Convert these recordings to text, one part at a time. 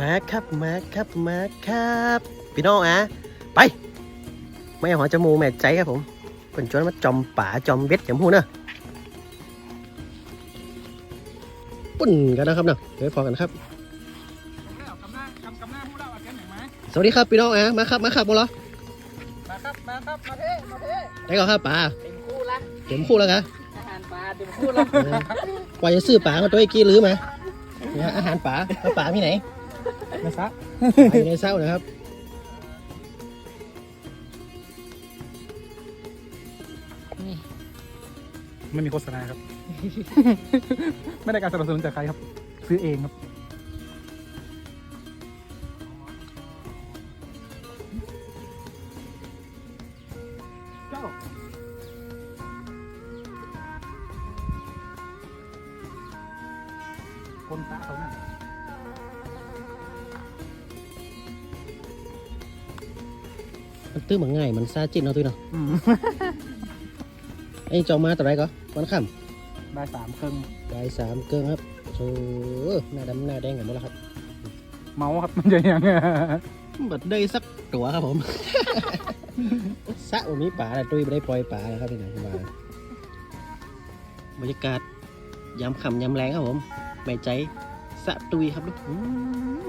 มาครับมาครับมาครับ พี่น้องอะไปไม่หอจมูกแม่ใจครับผมเป็นชวนมาจอมป่าจอมเบ็ดอย่างพูดเนอะปุ่นกันนะครับเนาะเดี๋ยวพอกันครับกำหน้ากำกำหน้าผู้เล่าอาเกนไหนไหมสวัสดีครับพี่น้องอะมาครับมาครับหมดเหรอมาครับมาครับมาเทมาเทได้ก่อนครับป่าเต็มคู่ละเต็มคู่แล้วครับอาหารปลาเต็มคู่ละกว่าจะซื้อป่ามาตัวไอ้กี้รื้อมาเนี่ยอาหารป่าแล้วป่ามีไหน มาซะป่าอยู่ในเศร้านะครับไม่มีโฆษณาครับ ไม่ได้การสนับสนุนจากใครครับ ซื้อเองครับ เจ้า คนตาเขาน่ะ มันตื้อมันง่ายมันซาจิ้นเอาตื้อเนาะอืมไอ้จองมาตัวไหนก็วันค่ได้สามเครื่องำได้สามเกิงครับโอ้หน้าดำหน้าแดงกันหมดแล้วครับเมาครับมันจะยังไงบัดได้สักตัวครับผมสะวันนี้ป่าแต่ตุ้ยไม่ได้ปล่อยป่านะครับพี่หนังมาบรรยากาศยามค่ำยามแรงครับผมไม่ใจสะตุยครับลูกอืม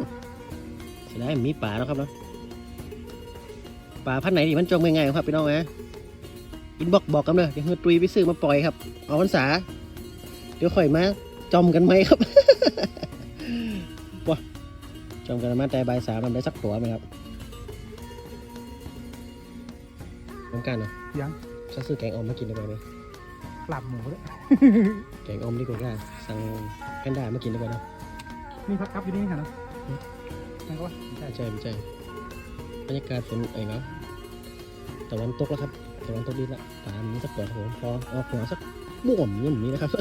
เสียดายมีป่าแล้วครับเนาะ ป่าพันธุ์ไหนที่มันจงง่ายๆครับพี่น้องนะอินบอกบอกกันเลยเดี๋ยวเฮือตุยไปซื้อมาปล่อยครับ เอาพรรษา เดี๋ยวค่อยมาจอมกันไหมครับว้าจอมกันมาแต่บ่ายสามมันได้สักตัวไหมครับน้ำกันเหรอยังจะซื้อแกงออมมากินได้ไหมหลับหมูด้วยแกงออมดีกว่าสั่งแพนด้ามากินดีกว่าเนอะนี่พักครับอยู่นี่ค่ะนะนั่นก็ว่าใช่ใช่ใช่ บรรยากาศฝนเองเนาะตะวันตกแล้วครับตะวันตกดินละตามนี้สักก่อนครับผมพอออกหัวสักบ่วมอย่างนี้นะครับ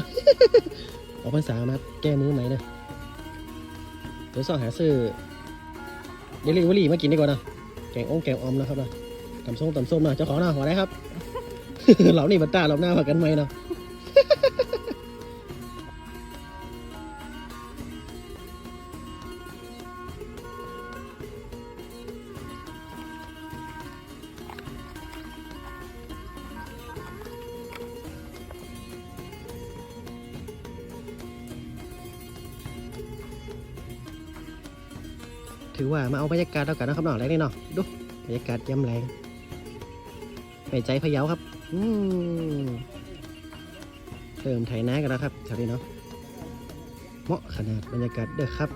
ออกพรรษามาแก้มือไหมเนะเดี๋ยวสองหาซื้อเดลิเวอรี่มากินดีกว่านะแกงอ้งแกงอมนะครับนะตำส้มตำส้มนะเจ้าของนาะขอได้ครับเรานี่บัตตาเราหน้าผักกันไหมเนาะ ถือว่ามาเอาบรรยากาศเท่ากันนะครับน้องแรกนี่เนาะดูบรรยากาศย่ำแรงไปใจพะเยาครับอืมเติมไถนากันแล้วครับแถวนี้เนาะเหมาะขนาดบรรยากาศเด้อครับ